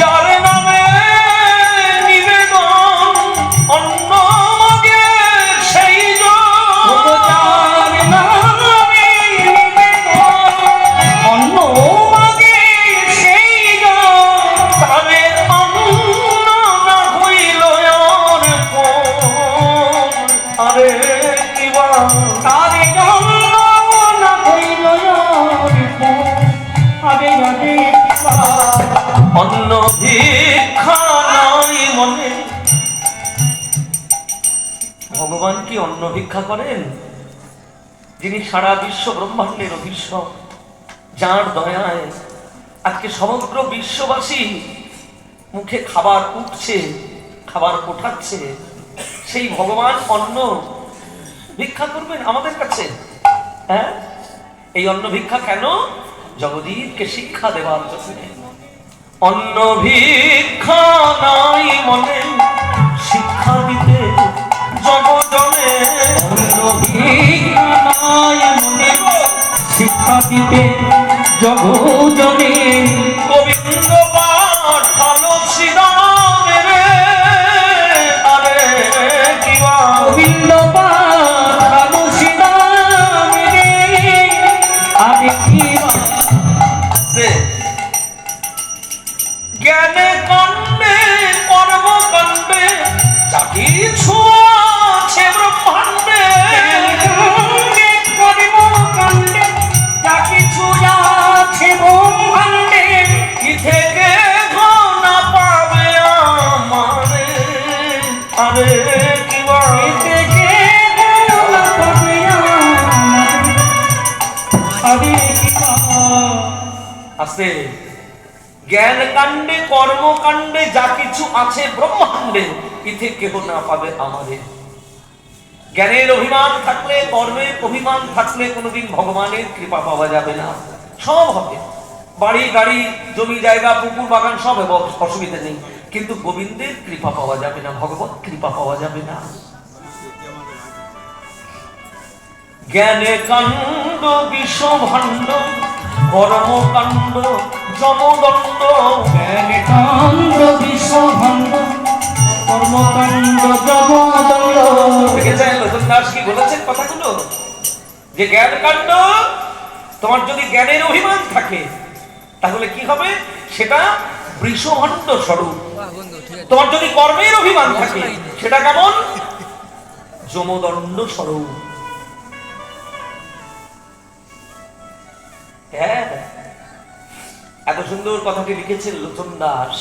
যার নামে ভগবান কি অন্ন ভিক্ষা করেন? যিনি সারা বিশ্ব ব্রহ্মাণ্ডের অধীশ্বর যার দয়ায় আজকে সমগ্র বিশ্ববাসী মুখে খাবার উঠছে খাবার ওঠাচ্ছে সেই ভগবান অন্ন ভিক্ষা করবেন আমাদের কাছে? হ্যাঁ? এই অন্ন ভিক্ষা কেন? জগদীরকে শিক্ষা দেওয়ার জন্য। অন্ন ভিক্ষা নাই মনে। দিতে জগজনে গোবিন্দ আছে। জ্ঞান কাণ্ডে কর্মকাণ্ডে যা কিছু আছে ব্রহ্মাণ্ডে, ইথে কেহ না পাবে আমাদের জ্ঞানের অভিমান থাকলে, কর্মের অভিমান থাকলে কোনোদিন ভগবানের কৃপা পাওয়া যাবে না। সব হবে। বাড়ি, গাড়ি, জমি, জায়গা, পুকুর, বাগান, সব হবে অসুবিধা নেই। কিন্তু গোবিন্দের কৃপা পাওয়া যাবে না, ভগবত কৃপা পাওয়া যাবে না। জ্ঞানে কাণ্ড বিশ্ব ভাণ্ড কর্মকাণ্ড জমদণ্ড জ্ঞানে কাণ্ড বিশ্বভণ্ড কর্মকাণ্ড জগদণ্ড দেখেছেন লোচন দাস কি বলেছেন কথাগুলো? যে জ্ঞান কাণ্ড তোমার যদি জ্ঞানের অভিমান থাকে তাহলে কি হবে? সেটা বৃষভণ্ড স্বরূপ। তোমার যদি কর্মের অভিমান থাকে সেটা কেমন? যমদণ্ড স্বরূপ। হ্যাঁ। এত সুন্দর কথাটি লিখেছেন লোচন দাস।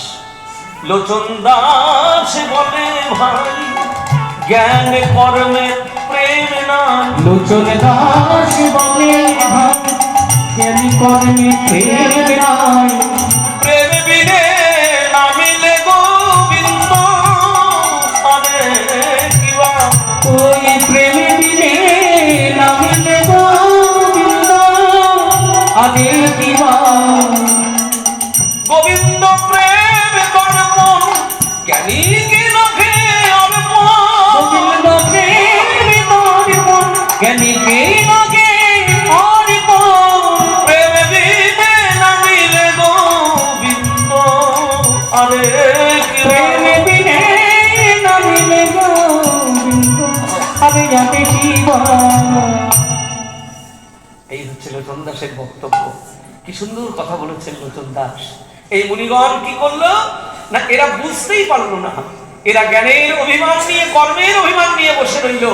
লোচন দাস বলে ভাই, জ্ঞান, কর্মে, প্রেম না লোচন দাস বলে ভাই, জ্ঞান, কর্মে, প্রেম নাই গোবিন্দ প্রেম কর্ম জ্ঞানী কে গোবিন্দ প্রেম দর্পণ জ্ঞানী কে লাগে অর্পণ। প্রেম বিনে না মিলে গোবিন্দ। আরে প্রেম বিনে না মিলে গোবিন্দ। আদে যাতে এই হচ্ছে লোচন দাসের বক্তব্য। কি সুন্দর কথা বলেছেন লোচন দাস। এই মুনিগণ কি করল? না এরা বুঝতেই পারল না। এরা জ্ঞানের অভিমান নিয়ে কর্মের অভিমান নিয়ে বসে রইল।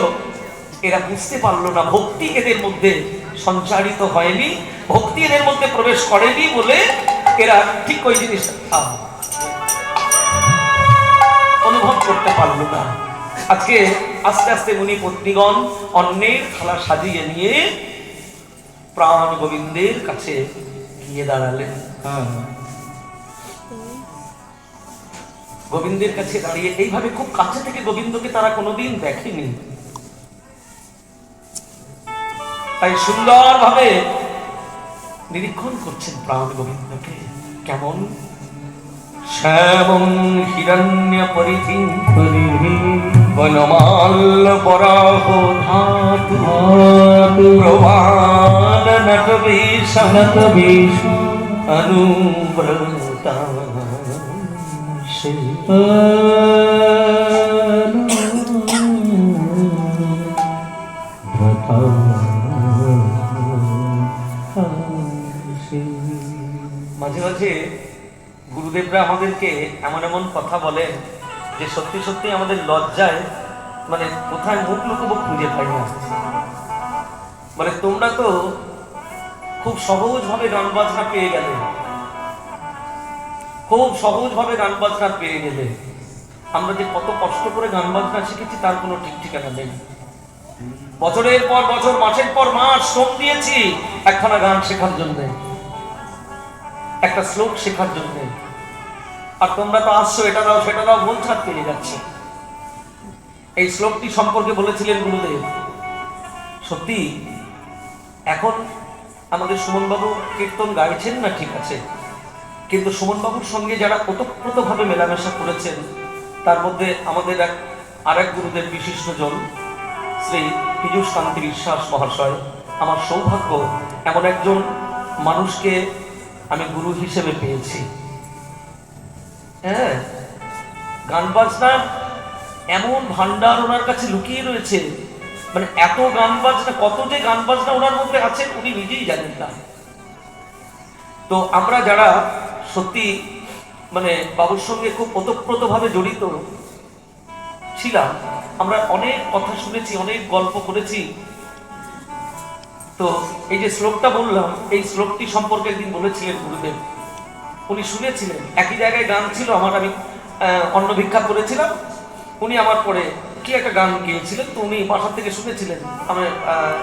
এরা বুঝতে পারল না ভক্তি এদের মধ্যে সঞ্চারিত হয়নি ভক্তি এদের মধ্যে প্রবেশ করেনি বলে এরা ঠিক ওই জিনিসটা আহ, অনুভব করতে পারল না। আজকে আস্তে আস্তে মুনি পত্নীগণ অন্যের থালা সাজিয়ে নিয়ে প্রাণ গোবিন্দের কাছে গিয়ে দাঁড়ালেন। গোবিন্দের কাছে দাঁড়িয়ে এইভাবে খুব কাছে থেকে গোবিন্দকে তারা কোনোদিন দেখেনি। তাই সুন্দরভাবে নিরীক্ষণ করছেন প্রাণ গোবিন্দকে। কেমন? শ্যামং হিরণ্য পরিধি বনমাল পরাহ ধাতু প্রবাল নট বিষম সনত বিষ্ণু অনুব্রতা। মাঝে মাঝে গুরুদেবরা আমাদেরকে এমন এমন কথা বলেন যে সত্যি সত্যি আমাদের লজ্জায় মানে কোথায় মুখ লুকোবো খুঁজে পাই না। মানে তোমরা তো খুব সহজভাবে গান বাজনা পেয়ে গেলে। খুব সহজভাবে গান বাজনা পেয়ে গেলে। আমরা যে কত কষ্ট করে গান বাজনা শিখেছি, তার কোনো ঠিক ঠিকানা নেই। বছরের পর বছর, মাসের পর মাস শ্রম দিয়েছি, একখানা গান শেখার জন্য। একটা শ্লোক শেখার জন্য। আর তোমরা তো আসছো, এটা দাও, সেটা দাও মন ছাড় পেয়ে যাচ্ছ। এই শ্লোকটি সম্পর্কে বলেছিলেন গুরুদেব। সত্যি, এখন আমাদের সুমনবাবু কীর্তন গাইছেন না ঠিক আছে? কিন্তু সুমনবাবুর সঙ্গে যারা ওতপ্রোতভাবে মেলামেশা করেছেন, তার মধ্যে আমাদের এক, আরেক গুরুদেব বিশিষ্ট জন, শ্রী পীযুষ কান্তি বিশ্বাস মহাশয়। আমার সৌভাগ্য, এমন একজন মানুষকে আমি গুরু হিসেবে পেয়েছি। হ্যাঁ গান বাজনার এমন ভান্ডার ওনার কাছে লুকিয়ে রয়েছে। মানে এত গান বাজনা, কত যে গান বাজনা ওনার মধ্যে আছে, উনি নিজেই জানেন না। তো আমরা যারা সত্যি মানে বাবুর সঙ্গে খুব ওতপ্রোতভাবে জড়িত ছিলাম। আমরা অনেক কথা শুনেছি, অনেক গল্প করেছি। তো এই যে শ্লোকটা বললাম, এই শ্লোকটি সম্পর্কে একদিন বলেছিলেন গুরুদেব। উনি শুনেছিলেন। একই জায়গায় গান ছিল, আমার আমি অন্ন ভিক্ষা করেছিলাম। উনি আমার পরে কি একটা গান গিয়েছিলেন, তো উনি বাসার থেকে শুনেছিলেন। আমি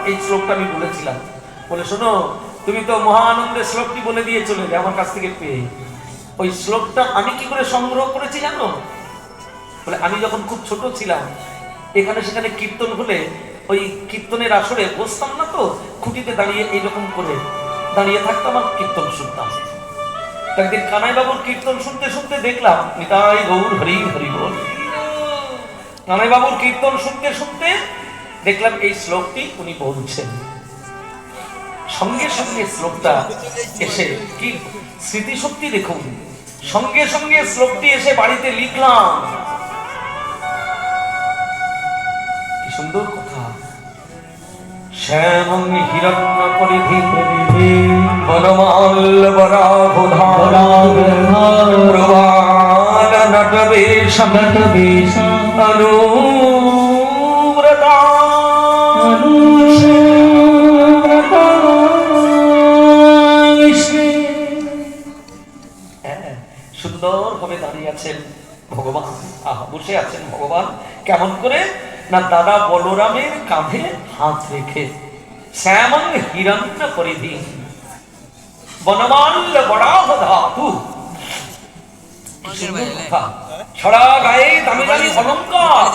এই শ্লোকটা আমি বলেছিলাম। বলে, শোনো তুমি তো মহা আনন্দের শ্লোকটি বলে দিয়ে চলে গেলে আমার কাছ থেকে পেয়ে? ওই শ্লোকটা আমি কি করে সংগ্রহ করেছি জানো? বলে, আমি যখন খুব ছোট ছিলাম, এখানে সেখানে কীর্তন হলে ওই কীর্তনের আসরে বসতাম না তো, খুঁটিতে দাঁড়িয়ে এইরকম করে দাঁড়িয়ে থাকতাম আর কীর্তন শুনতাম। একদিন কানাই বাবুর কীর্তন শুনতে শুনতে দেখলাম, নিতাই গৌর হরি হরি বল। কানাই বাবুর কীর্তন শুনতে শুনতে দেখলাম এই শ্লোকটি উনি বলছেন। সঙ্গে সঙ্গে শ্লোকটা এসে কি স্মৃতিশক্তি দেখুন সঙ্গে সঙ্গে শ্লোকটি এসে বাড়িতে লিখলাম। কি সুন্দর কথা। শ্যামং হিরণ্য পরিধি প্রবাল নটবেশম অনুব্রতা আছেন ভগবান? আহা, বসে আছেন ভগবান। কেমন করে? না, দাদা বলরামের কাঁধে হাত রেখে শ্যামং হিরণ্য পরিধি। বনমাল্য বড়াহ ধাতু ছড়া গায়ে দামি দামি অলঙ্কার।